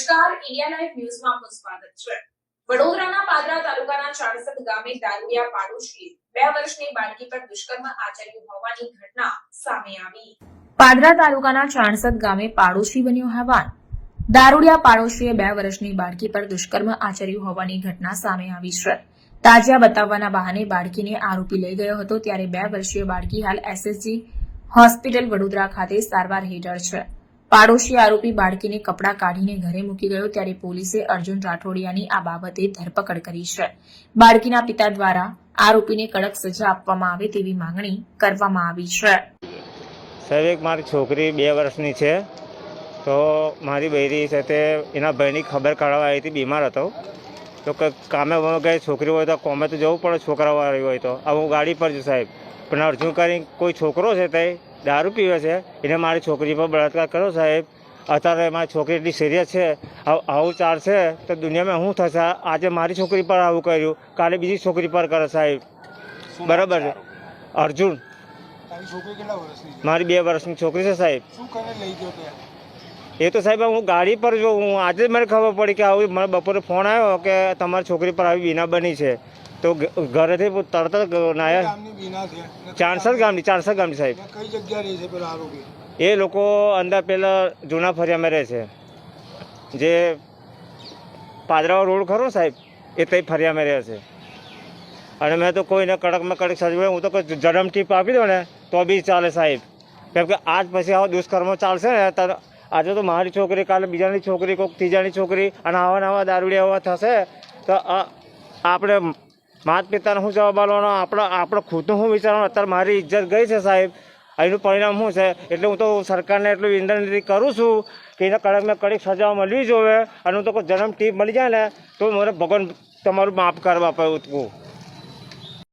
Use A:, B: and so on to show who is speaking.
A: નમસ્કાર. India live ન્યૂઝમાં આપનું સ્વાગત છે. વડોદરાના પાદરા તાલુકાના ચાણસદ ગામે દારૂડિયા પાડોશીએ બે વર્ષની બાળકી પર દુષ્કર્મ આચર્યું હોવાની ઘટના સામે આવી. પાદરા તાલુકાના ચાણસદ ગામે પાડોશી બન્યો હવાન દારૂડિયા પાડોશીએ બે વર્ષની બાળકી પર દુષ્કર્મ આચર્યું હોવાની ઘટના સામે આવી છે. તાજિયા બતાવવાના બહાને બાળકીને આરોપી લઈ ગયો હતો ત્યારે બે વર્ષીય બાળકી હાલ એસએસજી હોસ્પિટલ વડોદરા ખાતે સારવાર હેઠળ છે. પાડોશી આરોપી બાળકીને કપડાં કાઢીને ઘરે મૂકી ગયો ત્યારે પોલીસે અર્જુન રાઠોડિયાની આ બાબતે ધરપકડ કરી છે. બાળકીના પિતા દ્વારા આરોપીને કડક સજા આપવામાં આવે તેવી માંગણી કરવામાં આવી છે.
B: સાહેબ, એક મારી છોકરી બે વર્ષની છે. તો મારી બૈરી છે તે એના ભાઈની ખબર કાઢવા આવી હતી, બીમાર હતો. તો કંઈક કામે ગઈ છોકરી હોય તો કોમે તો જવું પડે છોકરાવાળી હોય તો. હવે હું ગાડી પર છું સાહેબ. પણ અર્જુન કરીને કોઈ છોકરો છે તે? દારૂ પીવે છે? એને મારી છોકરી પર બળાત્કાર કર્યો સાહેબ. અત્યારે મારી છોકરી એટલી સિરિયસ છે. આવ- ચાલશે તો દુનિયામાં શું થશે? આજે મારી છોકરી પર આવું કર્યું. કાલે બીજી છોકરી પર કરે સાહેબ. બરાબર છે. અર્જુન. મારી બે વર્ષની છોકરી છે સાહેબ. એ તો સાહેબ હું ગાડી પર જો હું આજે જ મને ખબર પડી કે આવું મને બપોરે ફોન આવ્યો કે તમારી છોકરી પર આવી બીના બની છે. તો ઘરેથી તરત જ નાયા ચારસદ ગામની ચારસદ ગામની સાહેબ.
C: કઈ જગ્યા રહે છે પેલો આરોપી?
B: એ લોકો અંદર પેલા જૂના ફરિયામાં રહે છે. જે પાદરાવા રોડ ખરો સાહેબ એ તઈ ફરિયામાં રહે છે. અને મેં તો કોઈને કડકમાં કડક સજવે હું તો કોઈ જન્મ ટીપ આપી દઉં ને તો બી ચાલે સાહેબ. કેમ કે આજ પછી આવા દુષ્કર્મો ચાલશે ને ત્યારે આજે તો મારી છોકરી, કાલે બીજાની છોકરી કોઈક ત્રીજાની છોકરી અને આવા નવા દારૂડિયા એવા થશે. તો આપણે માત પિતાને શું જવાબ આપવાનો? આપણો આપણો ખુદનું શું વિચારવાનું? અત્યારે મારી ઇજ્જત ગઈ છે સાહેબ. એનું પરિણામ શું છે? એટલે હું તો સરકારને એટલું વિનંતી કરું છું કે એને કડકમાં કડક સજા મળવી જોઈએ. અને હું તો કોઈ જન્મ ટીપ મળી જાય ને, તો મને ભગવાન તમારું માફ કરવા પાવું